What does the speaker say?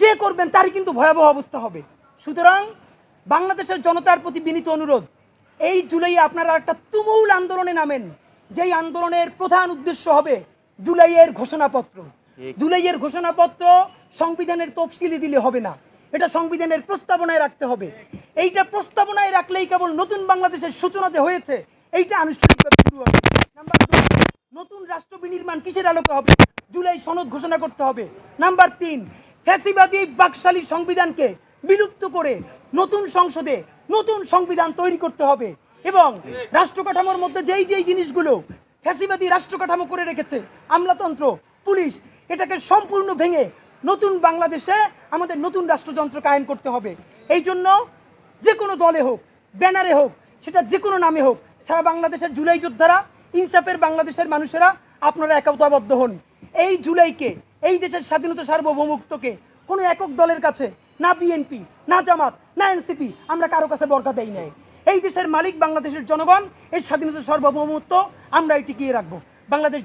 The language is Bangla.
যে করবেন তারই কিন্তু ভয়াবহ অবস্থা হবে। সুতরাং বাংলাদেশের জনতার প্রতি বিনীত অনুরোধ এই জুলাই আপনারা একটা তুমুল আন্দোলনে নামেন যেই আন্দোলনের প্রধান উদ্দেশ্য হবে জুলাইয়ের ঘোষণাপত্র। জুলাইয়ের ঘোষণাপত্র সংবিধানের তফসিলি দিলে হবে না। এটা সংবিধানের প্রস্তাবনায় রাখতে হবে। এইটা প্রস্তাবনায় রাখলেই কেবল নতুন বাংলাদেশের সূচনাতে হয়েছে এইটা আনুষ্ঠানিকভাবে শুরু হবে। নাম্বার দুই নতুন রাষ্ট্র বিনির্মাণ কিসের আলোকে হবে? জুলাই সনদ ঘোষণা করতে হবে। নাম্বার তিন ফ্যাসিবাদী বাকশালী সংবিধানকে বিলুপ্ত করে নতুন সংসদে নতুন সংবিধান তৈরি করতে হবে। এবং রাষ্ট্র কাঠামোর মধ্যে যেই যেই জিনিসগুলো ফ্যাসিবাদী রাষ্ট্র কাঠামো করে রেখেছে, আমলাতন্ত্র, পুলিশ, এটাকে সম্পূর্ণ ভেঙে নতুন বাংলাদেশে আমাদের নতুন রাষ্ট্রযন্ত্র কায়েম করতে হবে। এই জন্য যে কোনো দলে হোক, ব্যানারে হোক, সেটা যে কোনো নামে হোক, সারা বাংলাদেশের জুলাই যোদ্ধারা, ইনসাফের বাংলাদেশের মানুষেরা আপনারা একতাবদ্ধ হন। এই জুলাইকে এই দেশের স্বাধীনতা সার্বভৌমত্বকে কোনো একক দলের কাছে, না বিএনপি না জামাত, না এনসিপি আমরা কারও কাছে বরকা দেই নাই। এই দেশের মালিক বাংলাদেশের জনগণ, এই স্বাধীনতা সার্বভৌমত্ব আমরা এটি গিয়ে রাখব। বাংলাদেশ